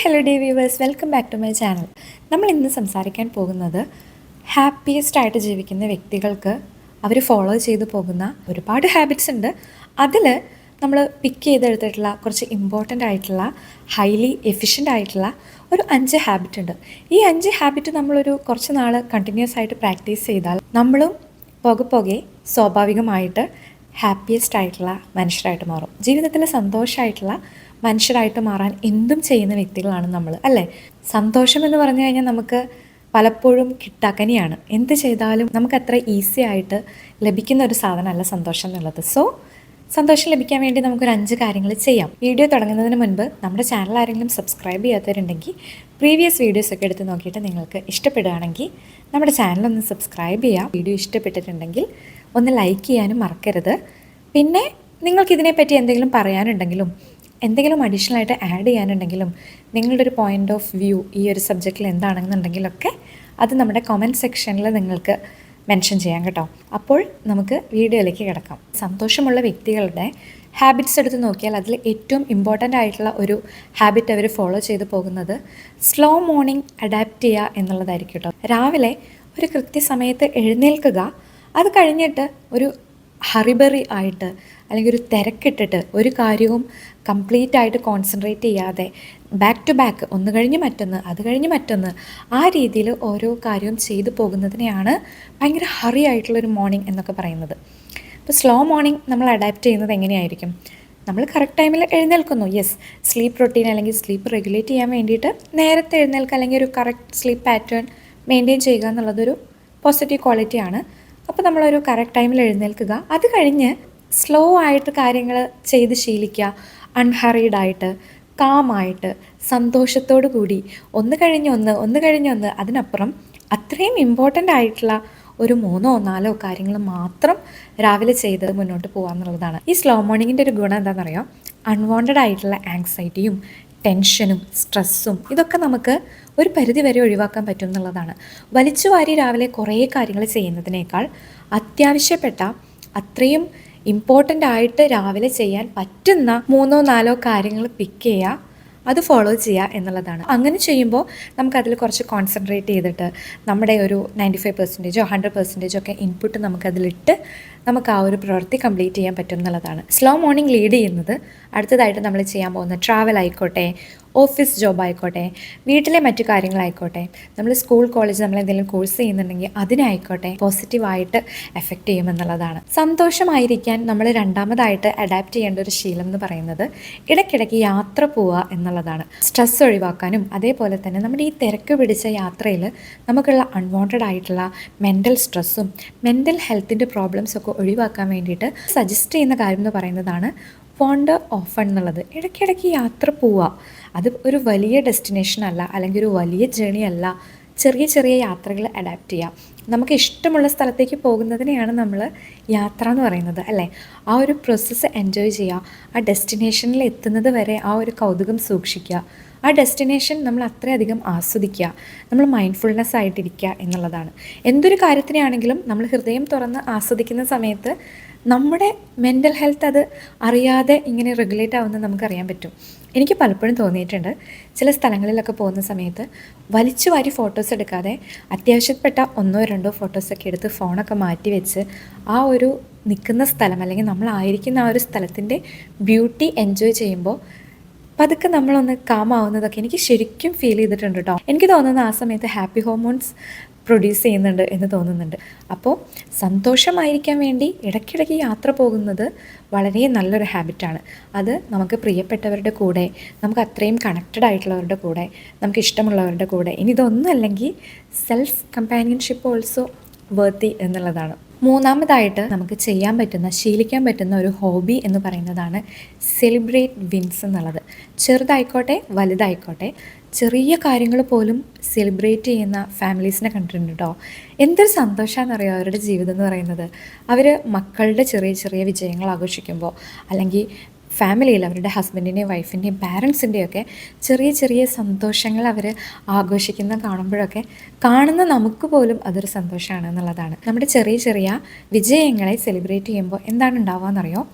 Hello dear viewers welcome back to my channel. നമ്മൾ ഇന്ന് സംസാരിക്കാൻ പോകുന്നത് ഹാപ്പിയസ്റ്റ് ആയിട്ട് ജീവിക്കുന്ന വ്യക്തികൾക്ക് അവർ ഫോളോ ചെയ്തു പോകുന്ന ഒരുപാട് ഹാബിറ്റ്സ് ഉണ്ട്. അതിൽ നമ്മൾ പിക്ക് ചെയ്തെടുത്തിട്ടുള്ള കുറച്ച് ഇമ്പോർട്ടന്റ് ആയിട്ടുള്ള ഹൈലി എഫിഷ്യന്റ് ആയിട്ടുള്ള ഒരു അഞ്ച് ഹാബിറ്റ് ഉണ്ട്. ഈ അഞ്ച് ഹാബിറ്റ് നമ്മളൊരു കുറച്ച് നാൾ കണ്ടിന്യൂസ് ആയിട്ട് പ്രാക്ടീസ് ചെയ്താൽ നമ്മളും പോകെ പോകെ സ്വാഭാവികമായിട്ട് ഹാപ്പിയസ്റ്റ് ആയിട്ടുള്ള മനുഷ്യരായിട്ട് മാറും. ജീവിതത്തിൽ സന്തോഷമായിട്ടുള്ള മനുഷ്യരായിട്ട് മാറാൻ എന്തും ചെയ്യുന്ന വ്യക്തികളാണ് നമ്മൾ അല്ലേ? സന്തോഷം എന്ന് പറഞ്ഞു കഴിഞ്ഞാൽ നമുക്ക് പലപ്പോഴും കിട്ടാക്കനിയാണ്. എന്ത് ചെയ്താലും നമുക്ക് അത്ര ഈസി ആയിട്ട് ലഭിക്കുന്ന ഒരു സാധനമല്ല സന്തോഷം എന്നുള്ളത്. സോ സന്തോഷം ലഭിക്കാൻ വേണ്ടി നമുക്കൊരു അഞ്ച് കാര്യങ്ങൾ ചെയ്യാം. വീഡിയോ തുടങ്ങുന്നതിന് മുൻപ് നമ്മുടെ ചാനൽ ആരെങ്കിലും സബ്സ്ക്രൈബ് ചെയ്യാത്തവരുണ്ടെങ്കിൽ പ്രീവിയസ് വീഡിയോസ് ഒക്കെ എടുത്ത് നോക്കിയിട്ട് നിങ്ങൾക്ക് ഇഷ്ടപ്പെടുകയാണെങ്കിൽ നമ്മുടെ ചാനലൊന്ന് സബ്സ്ക്രൈബ് ചെയ്യാം. വീഡിയോ ഇഷ്ടപ്പെട്ടിട്ടുണ്ടെങ്കിൽ ഒന്ന് ലൈക്ക് ചെയ്യാനും മറക്കരുത്. പിന്നെ നിങ്ങൾക്കിതിനെപ്പറ്റി എന്തെങ്കിലും പറയാനുണ്ടെങ്കിലും എന്തെങ്കിലും അഡീഷണൽ ആയിട്ട് ആഡ് ചെയ്യാനുണ്ടെങ്കിലും നിങ്ങളുടെ ഒരു പോയിന്റ് ഓഫ് വ്യൂ ഈ ഒരു സബ്ജക്റ്റിൽ എന്താണെന്നുണ്ടെങ്കിലൊക്കെ അത് നമ്മുടെ കമന്റ് സെക്ഷനിൽ നിങ്ങൾക്ക് മെൻഷൻ ചെയ്യാം കേട്ടോ. അപ്പോൾ നമുക്ക് വീഡിയോയിലേക്ക് കിടക്കാം. സന്തോഷമുള്ള വ്യക്തികളുടെ ഹാബിറ്റ്സ് എടുത്ത് നോക്കിയാൽ അതിൽ ഏറ്റവും ഇമ്പോർട്ടന്റ് ആയിട്ടുള്ള ഒരു ഹാബിറ്റ് അവർ ഫോളോ ചെയ്ത് പോകുന്നത് സ്ലോ മോർണിംഗ് അഡാപ്റ്റ് ചെയ്യുക എന്നുള്ളതായിരിക്കും കേട്ടോ. രാവിലെ ഒരു കൃത്യസമയത്ത് എഴുന്നേൽക്കുക അത് കഴിഞ്ഞിട്ട് ഒരു ഹറിബറി ആയിട്ട് അല്ലെങ്കിൽ ഒരു തിരക്കിട്ടിട്ട് ഒരു കാര്യവും കംപ്ലീറ്റ് ആയിട്ട് കോൺസെൻട്രേറ്റ് ചെയ്യാതെ ബാക്ക് ടു ബാക്ക് ഒന്ന് കഴിഞ്ഞ് മറ്റൊന്ന് അത് കഴിഞ്ഞ് മറ്റൊന്ന് ആ രീതിയിൽ ഓരോ കാര്യവും ചെയ്തു പോകുന്നതിനെയാണ് ഭയങ്കര ഹറി ആയിട്ടുള്ളൊരു മോർണിംഗ് എന്നൊക്കെ പറയുന്നത്. അപ്പോൾ സ്ലോ മോർണിംഗ് നമ്മൾ അഡാപ്റ്റ് ചെയ്യുന്നത് എങ്ങനെയായിരിക്കും? നമ്മൾ കറക്റ്റ് ടൈമിൽ എഴുന്നേൽക്കുന്നു. യെസ് സ്ലീപ്പ് റൊട്ടീൻ അല്ലെങ്കിൽ സ്ലീപ്പ് റെഗുലേറ്റ് ചെയ്യാൻ വേണ്ടിയിട്ട് നേരത്തെ എഴുന്നേൽക്കുക അല്ലെങ്കിൽ ഒരു കറക്റ്റ് സ്ലീപ്പ് പാറ്റേൺ മെയിന്റെയിൻ ചെയ്യുക എന്നുള്ളതൊരു പോസിറ്റീവ് ക്വാളിറ്റിയാണ് അപ്പോൾ നമ്മളൊരു കറക്റ്റ് ടൈമിൽ എഴുന്നേൽക്കുക. അത് കഴിഞ്ഞ് സ്ലോ ആയിട്ട് കാര്യങ്ങൾ ചെയ്ത് ശീലിക്കുക. അൺഹറീഡായിട്ട് കാമായിട്ട് സന്തോഷത്തോടു കൂടി. ഒന്ന് കഴിഞ്ഞ് ഒന്ന് ഒന്ന് കഴിഞ്ഞ് ഒന്ന്. അതിനപ്പുറം അത്രയും ഇമ്പോർട്ടന്റ് ആയിട്ടുള്ള ഒരു മൂന്നോ നാലോ കാര്യങ്ങൾ മാത്രം രാവിലെ ചെയ്ത് മുന്നോട്ട് പോകുക എന്നുള്ളതാണ് ഈ സ്ലോ മോർണിംഗിന്റെ ഒരു ഗുണം എന്താണെന്നറിയോ? അൺവാണ്ടഡ് ആയിട്ടുള്ള ആങ്സൈറ്റിയും ടെൻഷനും സ്ട്രെസ്സും ഇതൊക്കെ നമുക്ക് ഒരു പരിധി വരെ ഒഴിവാക്കാൻ പറ്റും എന്നുള്ളതാണ്. വലിച്ചു വാരി രാവിലെ കുറേ കാര്യങ്ങൾ ചെയ്യുന്നതിനേക്കാൾ അത്യാവശ്യപ്പെട്ട അത്രയും ഇമ്പോർട്ടന്റ് ആയിട്ട് രാവിലെ ചെയ്യാൻ പറ്റുന്ന മൂന്നോ നാലോ കാര്യങ്ങൾ പിക്ക് ചെയ്യുക അത് ഫോളോ ചെയ്യുക എന്നുള്ളതാണ്. അങ്ങനെ ചെയ്യുമ്പോൾ നമുക്കതിൽ കുറച്ച് കോൺസെൻട്രേറ്റ് ചെയ്തിട്ട് നമ്മുടെ ഒരു നയന്റി ഫൈവ് പെർസെന്റേജോ ഹൺഡ്രഡ് പെർസെന്റേജോ ഒക്കെ ഇൻപുട്ട് നമുക്കതിലിട്ട് നമുക്ക് ആ ഒരു പ്രവൃത്തി കംപ്ലീറ്റ് ചെയ്യാൻ പറ്റും എന്നുള്ളതാണ്. സ്ലോ മോർണിംഗ് ലീഡ് ചെയ്യുന്നത് അടുത്തതായിട്ട് നമ്മൾ ചെയ്യാൻ പോകുന്ന ട്രാവൽ ആയിക്കോട്ടെ ഓഫീസ് ജോബ് ആയിക്കോട്ടെ വീട്ടിലെ മറ്റു കാര്യങ്ങളായിക്കോട്ടെ നമ്മൾ സ്കൂൾ കോളേജ് നമ്മൾ എന്തെങ്കിലും കോഴ്സ് ചെയ്യുന്നുണ്ടെങ്കിൽ അതിനായിക്കോട്ടെ പോസിറ്റീവായിട്ട് എഫക്റ്റ് ചെയ്യുമെന്നുള്ളതാണ് സന്തോഷമായിരിക്കാൻ നമ്മൾ രണ്ടാമതായിട്ട് അഡാപ്റ്റ് ചെയ്യേണ്ട ഒരു ശീലം എന്ന് പറയുന്നത് ഇടയ്ക്കിടയ്ക്ക് യാത്ര പോവുക എന്നുള്ളതാണ്. സ്ട്രെസ് ഒഴിവാക്കാനും അതേപോലെ തന്നെ നമ്മുടെ ഈ തിരക്ക് പിടിച്ച യാത്രയിൽ നമുക്കുള്ള അൺവാണ്ടഡ് ആയിട്ടുള്ള മെന്റൽ സ്ട്രെസ്സും മെന്റൽ ഹെൽത്തിന്റെ പ്രോബ്ലംസ് ഒക്കെ ഒഴിവാക്കാൻ വേണ്ടിയിട്ട് സജസ്റ്റ് ചെയ്യുന്ന കാര്യം എന്ന് പറയുന്നതാണ് പോണ്ട ഓഫൺ എന്നുള്ളത്. ഇടയ്ക്കിടയ്ക്ക് യാത്ര പോവുക. അത് ഒരു വലിയ ഡെസ്റ്റിനേഷൻ അല്ല അല്ലെങ്കിൽ ഒരു വലിയ ജേണി അല്ല. ചെറിയ ചെറിയ യാത്രകൾ അഡാപ്റ്റ് ചെയ്യുക നമുക്ക് ഇഷ്ടമുള്ള സ്ഥലത്തേക്ക് പോകുന്നതിനെയാണ് നമ്മൾ യാത്ര എന്ന് പറയുന്നത് അല്ലേ? ആ ഒരു പ്രോസസ്സ് എൻജോയ് ചെയ്യുക. ആ ഡെസ്റ്റിനേഷനിൽ എത്തുന്നത് വരെ ആ ഒരു കൗതുകം സൂക്ഷിക്കുക. ആ ഡെസ്റ്റിനേഷൻ നമ്മൾ അത്രയധികം ആസ്വദിക്കുക. നമ്മൾ മൈൻഡ്ഫുൾനെസ് ആയിട്ടിരിക്കുക എന്നുള്ളതാണ്. എന്തൊരു കാര്യത്തിനാണെങ്കിലും നമ്മൾ ഹൃദയം തുറന്ന് ആസ്വദിക്കുന്ന സമയത്ത് നമ്മുടെ മെന്റൽ ഹെൽത്ത് അത് അറിയാതെ ഇങ്ങനെ റെഗുലേറ്റ് ആവുന്നത് നമുക്കറിയാൻ പറ്റും. എനിക്ക് പലപ്പോഴും തോന്നിയിട്ടുണ്ട് ചില സ്ഥലങ്ങളിലൊക്കെ പോകുന്ന സമയത്ത് വലിച്ചു വാരി ഫോട്ടോസ് എടുക്കാതെ അത്യാവശ്യപ്പെട്ട ഒന്നോ രണ്ടോ ഫോട്ടോസൊക്കെ എടുത്ത് ഫോണൊക്കെ മാറ്റി വെച്ച് ആ ഒരു നിൽക്കുന്ന സ്ഥലം അല്ലെങ്കിൽ നമ്മളായിരിക്കുന്ന ആ ഒരു സ്ഥലത്തിന്റെ ബ്യൂട്ടി എൻജോയ് ചെയ്യുമ്പോൾ പതുക്കെ നമ്മളൊന്ന് കാമാവുന്നതൊക്കെ എനിക്ക് ശരിക്കും ഫീൽ ചെയ്തിട്ടുണ്ട് കേട്ടോ എനിക്ക് തോന്നുന്നത് ആ സമയത്ത് ഹാപ്പി ഹോർമോൺസ് പ്രൊഡ്യൂസ് ചെയ്യുന്നുണ്ട് എന്ന് തോന്നുന്നുണ്ട്. അപ്പോൾ സന്തോഷമായിരിക്കാൻ വേണ്ടി ഇടയ്ക്കിടയ്ക്ക് യാത്ര പോകുന്നത് വളരെ നല്ലൊരു ഹാബിറ്റാണ് അത് നമുക്ക് പ്രിയപ്പെട്ടവരുടെ കൂടെ നമുക്ക് അത്രയും കണക്റ്റഡ് ആയിട്ടുള്ളവരുടെ കൂടെ നമുക്ക് ഇഷ്ടമുള്ളവരുടെ കൂടെ. ഇനി ഇതൊന്നും അല്ലെങ്കിൽ സെൽഫ് കമ്പാനിയൻഷിപ്പ് ഓൾസോ വേർത്തി എന്നുള്ളതാണ്. മൂന്നാമതായിട്ട് നമുക്ക് ചെയ്യാൻ പറ്റുന്ന ശീലിക്കാൻ പറ്റുന്ന ഒരു ഹോബി എന്ന് പറയുന്നതാണ് സെലിബ്രേറ്റ് വിൻസ് എന്നുള്ളത്. ചെറുതായിക്കോട്ടെ വലുതായിക്കോട്ടെ ചെറിയ കാര്യങ്ങൾ പോലും സെലിബ്രേറ്റ് ചെയ്യുന്ന ഫാമിലീസിനെ കണ്ടിട്ടുണ്ട് കേട്ടോ എന്തൊരു സന്തോഷമാണെന്നറിയോ അവരുടെ ജീവിതം എന്ന് പറയുന്നത്? അവർ മക്കളുടെ ചെറിയ ചെറിയ വിജയങ്ങൾ ആഘോഷിക്കുമ്പോൾ അല്ലെങ്കിൽ ഫാമിലിയിൽ അവരുടെ ഹസ്ബൻഡിന്റെയും വൈഫിന്റെയും പാരൻസിന്റെയും ഒക്കെ ചെറിയ ചെറിയ സന്തോഷങ്ങൾ അവർ ആഘോഷിക്കുന്ന കാണുമ്പോഴൊക്കെ കാണുന്ന നമുക്ക് പോലും അതൊരു സന്തോഷമാണ് എന്നുള്ളതാണ്. നമ്മുടെ ചെറിയ ചെറിയ വിജയങ്ങളെ സെലിബ്രേറ്റ് ചെയ്യുമ്പോൾ എന്താണ് ഉണ്ടാവുക എന്നറിയോ?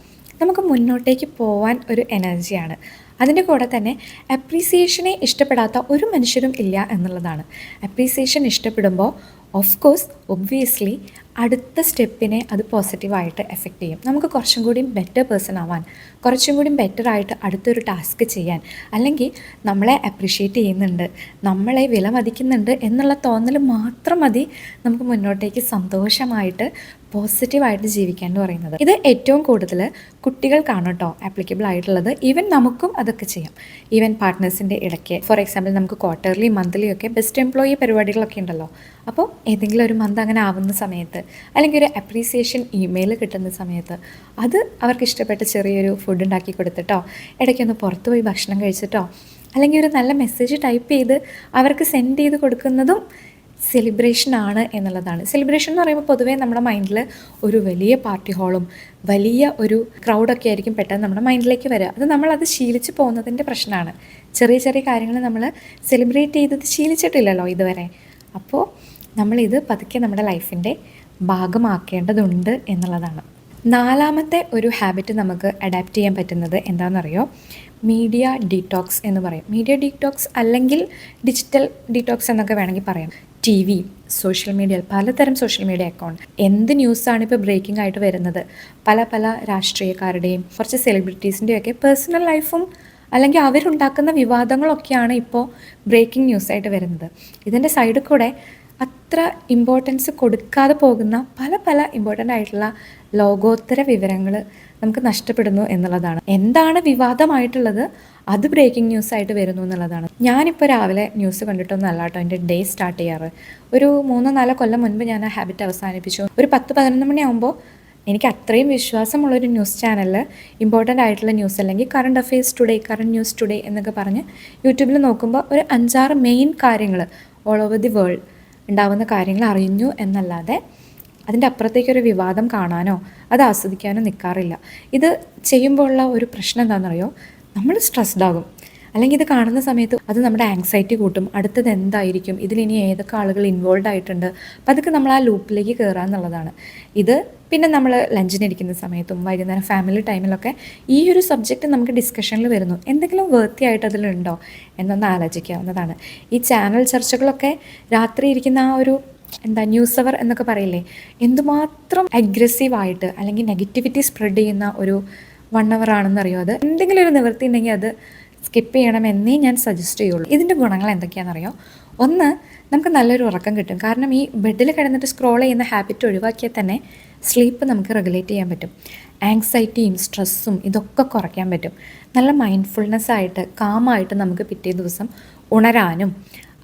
നമുക്ക് മുന്നോട്ടേക്ക് പോവാൻ ഒരു എനർജിയാണ്. അതിന്റെ കൂടെ തന്നെ അപ്രീസിയേഷനെ ഇഷ്ടപ്പെടാത്ത ഒരു മനുഷ്യരും ഇല്ല എന്നുള്ളതാണ്. അപ്രീസിയേഷൻ ഇഷ്ടപ്പെടുമ്പോൾ ഓഫ് കോഴ്സ് ഒബ്വിയസ്ലി അടുത്ത സ്റ്റെപ്പിനെ അത് പോസിറ്റീവായിട്ട് എഫക്റ്റ് ചെയ്യും. നമുക്ക് കുറച്ചും കൂടി ബെറ്റർ പേഴ്സൺ ആവാൻ കുറച്ചും കൂടി ബെറ്റർ ആയിട്ട് അടുത്തൊരു ടാസ്ക് ചെയ്യാൻ അല്ലെങ്കിൽ നമ്മളെ അപ്രിഷ്യേറ്റ് ചെയ്യുന്നുണ്ട് നമ്മളെ വില മതിക്കുന്നുണ്ട് എന്നുള്ള തോന്നൽ മാത്രം മതി നമുക്ക് മുന്നോട്ടേക്ക് സന്തോഷമായിട്ട് പോസിറ്റീവായിട്ട് ജീവിക്കാൻ എന്ന് പറയുന്നത്. ഇത് ഏറ്റവും കൂടുതൽ കുട്ടികൾക്കാണ് കേട്ടോ ആപ്ലിക്കബിൾ ആയിട്ടുള്ളത്. ഈവൻ നമുക്കും അതൊക്കെ ചെയ്യാം. ഈവൻ പാർട്ട്നേഴ്സിന്റെ ഇടയ്ക്ക് ഫോർ എക്സാമ്പിൾ നമുക്ക് ക്വാർട്ടർലി മന്ത്ലി ഒക്കെ ബെസ്റ്റ് എംപ്ലോയി പരിപാടികളൊക്കെ ഉണ്ടല്ലോ. അപ്പോൾ ഏതെങ്കിലും ഒരു മന്ത് അങ്ങനെ ആവുന്ന സമയത്ത് അല്ലെങ്കിൽ ഒരു അപ്രീസിയേഷൻ ഇമെയിൽ കിട്ടുന്ന സമയത്ത് അത് അവർക്ക് ഇഷ്ടപ്പെട്ട ചെറിയൊരു ഫുഡ് ഉണ്ടാക്കി കൊടുത്തിട്ടോ ഇടയ്ക്കൊന്ന് പുറത്ത് പോയി ഭക്ഷണം കഴിച്ചിട്ടോ അല്ലെങ്കിൽ ഒരു നല്ല മെസ്സേജ് ടൈപ്പ് ചെയ്ത് അവർക്ക് സെൻഡ് ചെയ്ത് കൊടുക്കുന്നതും സെലിബ്രേഷൻ ആണ് എന്നുള്ളതാണ്. സെലിബ്രേഷൻ എന്ന് പറയുമ്പോൾ പൊതുവേ നമ്മുടെ മൈൻഡിൽ ഒരു വലിയ പാർട്ടി ഹാളും വലിയ ഒരു ക്രൗഡൊക്കെ ആയിരിക്കും പെട്ടെന്ന് നമ്മുടെ മൈൻഡിലേക്ക് വരിക. അത് നമ്മളത് ശീലിച്ച് പോകുന്നതിന്റെ പ്രശ്നമാണ്. ചെറിയ ചെറിയ കാര്യങ്ങൾ നമ്മൾ സെലിബ്രേറ്റ് ചെയ്തത് ശീലിച്ചിട്ടില്ലല്ലോ ഇതുവരെ. അപ്പോൾ നമ്മളിത് പതുക്കെ നമ്മുടെ ലൈഫിന്റെ ഭാഗമാക്കേണ്ടതുണ്ട് എന്നുള്ളതാണ്. നാലാമത്തെ ഒരു ഹാബിറ്റ് നമുക്ക് അഡാപ്റ്റ് ചെയ്യാൻ പറ്റുന്നത് എന്താണെന്നറിയോ? മീഡിയ ഡീറ്റോക്സ് എന്ന് പറയും. മീഡിയ ഡീറ്റോക്സ് അല്ലെങ്കിൽ ഡിജിറ്റൽ ഡീറ്റോക്സ് എന്നൊക്കെ വേണമെങ്കിൽ പറയാം. ടി വി സോഷ്യൽ മീഡിയ പലതരം സോഷ്യൽ മീഡിയ അക്കൗണ്ട് എന്ത് ന്യൂസാണ് ഇപ്പോൾ ബ്രേക്കിംഗ് ആയിട്ട് വരുന്നത്? പല പല രാഷ്ട്രീയക്കാരുടെയും കുറച്ച് സെലിബ്രിറ്റീസിന്റെയും ഒക്കെ പേഴ്സണൽ ലൈഫും അല്ലെങ്കിൽ അവരുണ്ടാക്കുന്ന വിവാദങ്ങളൊക്കെയാണ് ഇപ്പോൾ ബ്രേക്കിംഗ് ന്യൂസായിട്ട് വരുന്നത്. ഇതിന്റെ സൈഡിൽ കൂടെ അത്ര ഇമ്പോർട്ടൻസ് കൊടുക്കാതെ പോകുന്ന പല പല ഇമ്പോർട്ടന്റ് ആയിട്ടുള്ള ലോകോത്തര വിവരങ്ങൾ നമുക്ക് നഷ്ടപ്പെടുന്നു എന്നുള്ളതാണ്. എന്താണ് വിവാദമായിട്ടുള്ളത്? അത് ബ്രേക്കിംഗ് ന്യൂസ് ആയിട്ട് വരുന്നു എന്നുള്ളതാണ്. ഞാനിപ്പോൾ രാവിലെ ന്യൂസ് കണ്ടിട്ടൊന്നും അല്ല കേട്ടോ. എന്റെ ഡേ സ്റ്റാർട്ട് ചെയ്യാറ്. ഒരു മൂന്നോ നാലോ കൊല്ലം മുൻപ് ഞാൻ ആ ഹാബിറ്റ് അവസാനിപ്പിച്ചു. ഒരു പത്ത് പതിനൊന്ന് മണിയാകുമ്പോൾ എനിക്ക് അത്രയും വിശ്വാസമുള്ളൊരു ന്യൂസ് ചാനലിൽ ഇമ്പോർട്ടന്റ് ആയിട്ടുള്ള ന്യൂസ് അല്ലെങ്കിൽ current affairs today current news today എന്നൊക്കെ പറഞ്ഞ് യൂട്യൂബിൽ നോക്കുമ്പോൾ ഒരു അഞ്ചാറ് മെയിൻ കാര്യങ്ങൾ ഓൾ ഓവർ ദി വേൾഡ് ഉണ്ടാവുന്ന കാര്യങ്ങൾ അറിഞ്ഞു എന്നല്ലാതെ അതിന്റെ അപ്പുറത്തേക്കൊരു വിവാദം കാണാനോ അത് ആസ്വദിക്കാനോ നിൽക്കാറില്ല ഇത് ചെയ്യുമ്പോഴുള്ള ഒരു പ്രശ്നം എന്താണെന്നറിയോ? നമ്മൾ സ്ട്രെസ്ഡ് ആകും. അല്ലെങ്കിൽ ഇത് കാണുന്ന സമയത്ത് അത് നമ്മുടെ ആങ്സൈറ്റി കൂട്ടും. അടുത്തത് എന്തായിരിക്കും? ഇതിലിനി ഏതൊക്കെ ആളുകൾ ഇൻവോൾവ് ആയിട്ടുണ്ട്? അപ്പം അതൊക്കെ നമ്മൾ ആ ലൂപ്പിലേക്ക് കയറുക എന്നുള്ളതാണ്. ഇത് പിന്നെ നമ്മൾ ലഞ്ചിനിരിക്കുന്ന സമയത്തും വൈകുന്നേരം ഫാമിലി ടൈമിലൊക്കെ ഈ ഒരു സബ്ജക്റ്റ് നമുക്ക് ഡിസ്കഷനിൽ വരുന്നു. എന്തെങ്കിലും വേർത്തി ആയിട്ട് അതിലുണ്ടോ എന്നൊന്ന് ആലോചിക്കാവുന്നതാണ്. ഈ ചാനൽ ചർച്ചകളൊക്കെ രാത്രി ഇരിക്കുന്ന ആ ഒരു എന്താ ന്യൂസ് അവർ എന്നൊക്കെ പറയില്ലേ? എന്തുമാത്രം അഗ്രസീവായിട്ട് അല്ലെങ്കിൽ നെഗറ്റിവിറ്റി സ്പ്രെഡ് ചെയ്യുന്ന ഒരു വൺ അവർ ആണെന്നറിയോ അത്? എന്തെങ്കിലും ഒരു നിവൃത്തി ഉണ്ടെങ്കിൽ അത് സ്കിപ്പ് ചെയ്യണമെന്നേ ഞാൻ സജസ്റ്റ് ചെയ്യുള്ളൂ. ഇതിന്റെ ഗുണങ്ങൾ എന്തൊക്കെയാണെന്നറിയോ? ഒന്ന് നമുക്ക് നല്ലൊരു ഉറക്കം കിട്ടും. കാരണം ഈ ബെഡിൽ കിടന്നിട്ട് സ്ക്രോൾ ചെയ്യുന്ന ഹാബിറ്റ് ഒഴിവാക്കിയാൽ തന്നെ സ്ലീപ്പ് നമുക്ക് റെഗുലേറ്റ് ചെയ്യാൻ പറ്റും. ആങ്സൈറ്റിയും സ്ട്രെസ്സും ഇതൊക്കെ കുറയ്ക്കാൻ പറ്റും. നല്ല മൈൻഡ്ഫുൾനെസ് ആയിട്ട് കാമായിട്ട് നമുക്ക് പിറ്റേ ദിവസം ഉണരാനും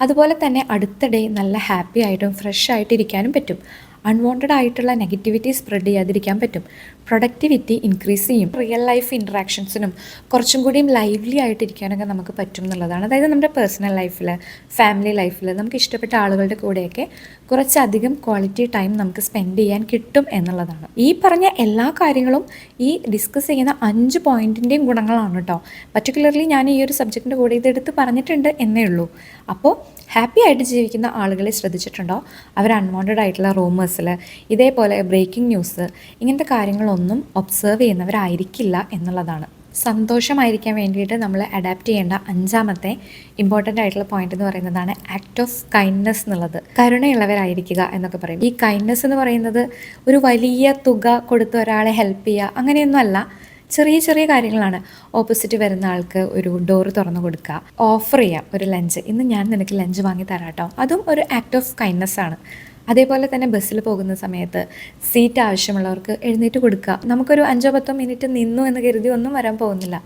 അതുപോലെ തന്നെ അടുത്തിടെ നല്ല ഹാപ്പി ആയിട്ടും ഫ്രഷ് ആയിട്ട് ഇരിക്കാനും പറ്റും. അൺവാണ്ടഡ് ആയിട്ടുള്ള നെഗറ്റിവിറ്റി സ്പ്രെഡ് ചെയ്യാതിരിക്കാൻ പറ്റും. പ്രൊഡക്ടിവിറ്റി ഇൻക്രീസ് ചെയ്യും. റിയൽ ലൈഫ് ഇൻട്രാക്ഷൻസിനും കുറച്ചും കൂടിയും ലൈവ്ലി ആയിട്ടിരിക്കാനൊക്കെ നമുക്ക് പറ്റും എന്നുള്ളതാണ്. അതായത് നമ്മുടെ പേഴ്സണൽ ലൈഫിൽ ഫാമിലി ലൈഫിൽ നമുക്ക് ഇഷ്ടപ്പെട്ട ആളുകളുടെ കൂടെയൊക്കെ കുറച്ചധികം ക്വാളിറ്റി ടൈം നമുക്ക് സ്പെൻഡ് ചെയ്യാൻ കിട്ടും എന്നുള്ളതാണ്. ഈ പറഞ്ഞ എല്ലാ കാര്യങ്ങളും ഈ ഡിസ്കസ് ചെയ്യുന്ന അഞ്ച് പോയിന്റിന്റെയും ഗുണങ്ങളാണ് കേട്ടോ പർട്ടിക്കുലർലി ഞാൻ ഈ ഒരു സബ്ജക്റ്റിന്റെ കൂടെ ഇതെടുത്ത് പറഞ്ഞിട്ടുണ്ട് എന്നേ ഉള്ളൂ. അപ്പോൾ ഹാപ്പി ആയിട്ട് ജീവിക്കുന്ന ആളുകളെ ശ്രദ്ധിച്ചിട്ടുണ്ടോ? അവർ അൺവാണ്ടഡ് ആയിട്ടുള്ള റൂമേഴ്സിൽ ഇതേപോലെ ബ്രേക്കിംഗ് ന്യൂസ് ഇങ്ങനത്തെ കാര്യങ്ങളൊന്നും ഒബ്സേർവ് ചെയ്യുന്നവരായിരിക്കില്ല എന്നുള്ളതാണ്. സന്തോഷമായിരിക്കാൻ വേണ്ടിയിട്ട് നമ്മൾ അഡാപ്റ്റ് ചെയ്യേണ്ട അഞ്ചാമത്തെ ഇമ്പോർട്ടന്റ് ആയിട്ടുള്ള പോയിന്റ് എന്ന് പറയുന്നതാണ് ആക്ട് ഓഫ് കൈൻഡ്നെസ് എന്നുള്ളത്. കരുണയുള്ളവരായിരിക്കുക എന്നൊക്കെ പറയും. ഈ കൈൻഡ്നെസ് എന്ന് പറയുന്നത് ഒരു വലിയ തുക കൊടുത്ത് ഒരാളെ ഹെൽപ്പ് ചെയ്യുക അങ്ങനെയൊന്നുമല്ല. ചെറിയ ചെറിയ കാര്യങ്ങളാണ്. ഓപ്പോസിറ്റ് വരുന്ന ആൾക്ക് ഒരു ഡോർ തുറന്നു കൊടുക്കുക ഓഫർ ചെയ്യാം ഒരു ലഞ്ച്. ഇന്ന് ഞാൻ നിനക്ക് ലഞ്ച് വാങ്ങി തരാട്ടോ. അതും ഒരു ആക്ട് ഓഫ് കൈൻഡ്നെസ് ആണ്. അതേപോലെ തന്നെ ബസ്സിൽ പോകുന്ന സമയത്ത് സീറ്റ് ആവശ്യമുള്ളവർക്ക് എഴുന്നേറ്റ് കൊടുക്കുക. നമുക്കൊരു അഞ്ചോ പത്തോ മിനിറ്റ് നിന്നു എന്ന് കരുതി ഒന്നും വരാൻ പോകുന്നില്ല.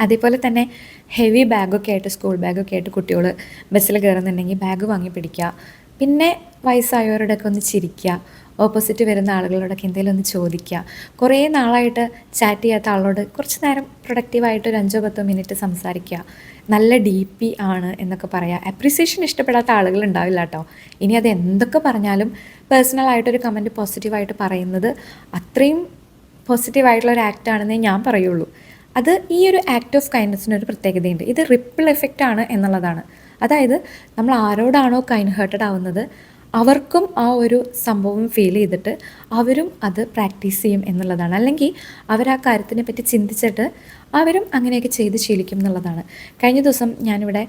അതേപോലെ തന്നെ ഹെവി ബാഗൊക്കെ ആയിട്ട് സ്കൂൾ ബാഗൊക്കെ ആയിട്ട് കുട്ടികൾ ബസ്സിൽ കയറുന്നുണ്ടെങ്കിൽ ബാഗ് വാങ്ങി പിടിക്കുക. പിന്നെ വയസ്സായവരോടൊക്കെ ഒന്ന് ചിരിക്കുക. ഓപ്പോസിറ്റ് വരുന്ന ആളുകളോടൊക്കെ എന്തെങ്കിലും ഒന്ന് ചോദിക്കുക. കുറേ നാളായിട്ട് ചാറ്റ് ചെയ്യാത്ത ആളോട് കുറച്ച് നേരം പ്രൊഡക്റ്റീവായിട്ട് ഒരു അഞ്ചോ പത്തോ മിനിറ്റ് സംസാരിക്കുക. നല്ല ഡി പി ആണ് എന്നൊക്കെ പറയാം. അപ്രിസിയേഷൻ ഇഷ്ടപ്പെടാത്ത ആളുകൾ ഉണ്ടാവില്ല കേട്ടോ. ഇനി അത് എന്തൊക്കെ പറഞ്ഞാലും പേഴ്സണലായിട്ടൊരു കമന്റ് പോസിറ്റീവായിട്ട് പറയുന്നത് അത്രയും പോസിറ്റീവായിട്ടുള്ള ഒരു ആക്ട് ആണെന്നേ ഞാൻ പറയുള്ളൂ. അത് ഈ ഒരു ആക്ട് ഓഫ് കൈൻഡ്നസിന് ഒരു പ്രത്യേകതയുണ്ട്. ഇത് റിപ്പിൾ എഫക്റ്റ് ആണ് എന്നുള്ളതാണ്. അതായത് നമ്മൾ ആരോടാണോ കൈൻഡ് ഹേർട്ടഡ് ആവുന്നത് അവർക്കും ആ ഒരു സംഭവം ഫീൽ ചെയ്തിട്ട് അവരും അത് പ്രാക്ടീസ് ചെയ്യും എന്നുള്ളതാണ്. അല്ലെങ്കിൽ അവർ ആ കാര്യത്തിനെ പറ്റി ചിന്തിച്ചിട്ട് അവരും അങ്ങനെയൊക്കെ ചെയ്ത് ശീലിക്കും എന്നുള്ളതാണ്. കഴിഞ്ഞ ദിവസം ഞാനിവിടെ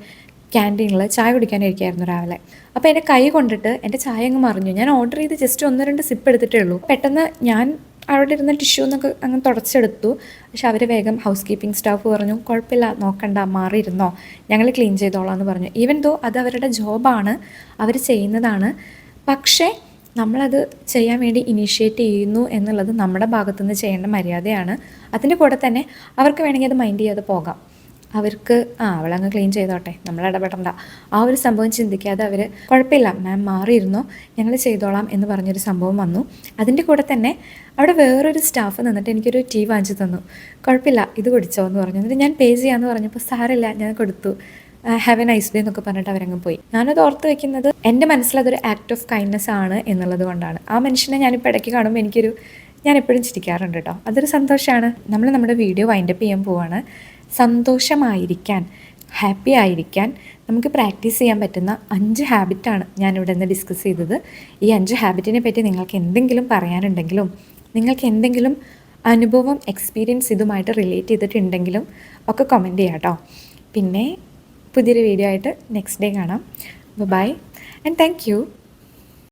ക്യാന്റീനിൽ ചായ കുടിക്കാനിരിക്കുകയായിരുന്നു രാവിലെ. അപ്പോൾ എന്റെ കൈ കൊണ്ടിട്ട് എന്റെ ചായ അങ്ങ് മറിഞ്ഞു. ഞാൻ ഓർഡർ ചെയ്ത് ജസ്റ്റ് ഒന്ന് രണ്ട് സിപ്പ് എടുത്തിട്ടേ ഉള്ളൂ. പെട്ടെന്ന് ഞാൻ അവിടെ ഇരുന്ന ടിഷ്യൂ എന്നൊക്കെ അങ്ങ് തുടച്ചെടുത്തു. പക്ഷെ അവർ വേഗം ഹൗസ് കീപ്പിംഗ് സ്റ്റാഫ് പറഞ്ഞു കുഴപ്പമില്ല നോക്കണ്ട മാറിയിരുന്നോ? ഞങ്ങൾ ക്ലീൻ ചെയ്തോളാം എന്ന് പറഞ്ഞു. ഈവൻ ദോ അത് അവരുടെ ജോബാണ് അവർ ചെയ്യുന്നതാണ് പക്ഷേ നമ്മളത് ചെയ്യാൻ വേണ്ടി ഇനീഷ്യേറ്റ് ചെയ്യുന്നു എന്നുള്ളത് നമ്മുടെ ഭാഗത്തുനിന്ന് ചെയ്യേണ്ട മര്യാദയാണ്. അതിന്റെ കൂടെ തന്നെ അവർക്ക് വേണമെങ്കിൽ അത് മൈൻഡ് ചെയ്യാതെ പോകാം. അവർക്ക് ആ അവളങ്ങ് ക്ലീൻ ചെയ്തോട്ടെ. നമ്മൾ ഇടപെടണ്ട. ആ ഒരു സംഭവം ചിന്തിക്കാതെ അവർ കുഴപ്പമില്ല മാം മാറിയിരുന്നു. ഞങ്ങൾ ചെയ്തോളാം എന്ന് പറഞ്ഞൊരു സംഭവം വന്നു. അതിന്റെ കൂടെ തന്നെ അവിടെ വേറൊരു സ്റ്റാഫ് നിന്നിട്ട് എനിക്കൊരു ടീ വാങ്ങിച്ചു തന്നു. കുഴപ്പമില്ല ഇത് കുടിച്ചോ എന്ന് പറഞ്ഞു. എന്നിട്ട് ഞാൻ പേ ചെയ്യാമെന്ന് പറഞ്ഞപ്പോൾ സാറില്ല ഞാൻ കൊടുത്തു. ഹാവ് എ നൈസ് ഡേ എന്നൊക്കെ പറഞ്ഞിട്ട് അവരങ്ങ് പോയി. ഞാനത് ഓർത്ത് വെക്കുന്നത് എന്റെ മനസ്സിൽ അതൊരു ആക്ട് ഓഫ് കൈൻഡ്നെസ് ആണ് എന്നുള്ളത് കൊണ്ടാണ്. ആ മനുഷ്യനെ ഞാനിപ്പോൾ ഇടയ്ക്ക് കാണുമ്പോൾ എനിക്കൊരു ഞാൻ എപ്പോഴും ചിരിക്കാറുണ്ട് കേട്ടോ. അതൊരു സന്തോഷമാണ് നമ്മൾ നമ്മുടെ വീഡിയോ വൈൻഡപ്പ് ചെയ്യാൻ പോവാണ്. സന്തോഷമായിരിക്കാൻ ഹാപ്പി ആയിരിക്കാൻ നമുക്ക് പ്രാക്ടീസ് ചെയ്യാൻ പറ്റുന്ന അഞ്ച് ഹാബിറ്റാണ് ഞാനിവിടെ നിന്ന് ഡിസ്കസ് ചെയ്തത്. ഈ അഞ്ച് ഹാബിറ്റിനെ പറ്റി നിങ്ങൾക്ക് എന്തെങ്കിലും പറയാനുണ്ടെങ്കിലും നിങ്ങൾക്ക് എന്തെങ്കിലും അനുഭവം എക്സ്പീരിയൻസ് ഇതുമായിട്ട് റിലേറ്റ് ചെയ്തിട്ടുണ്ടെങ്കിലും ഒക്കെ കമന്റ് ചെയ്യാം കേട്ടോ പിന്നെ പുതിയൊരു വീഡിയോ ആയിട്ട് നെക്സ്റ്റ് ഡേ കാണാം. Bye and thank you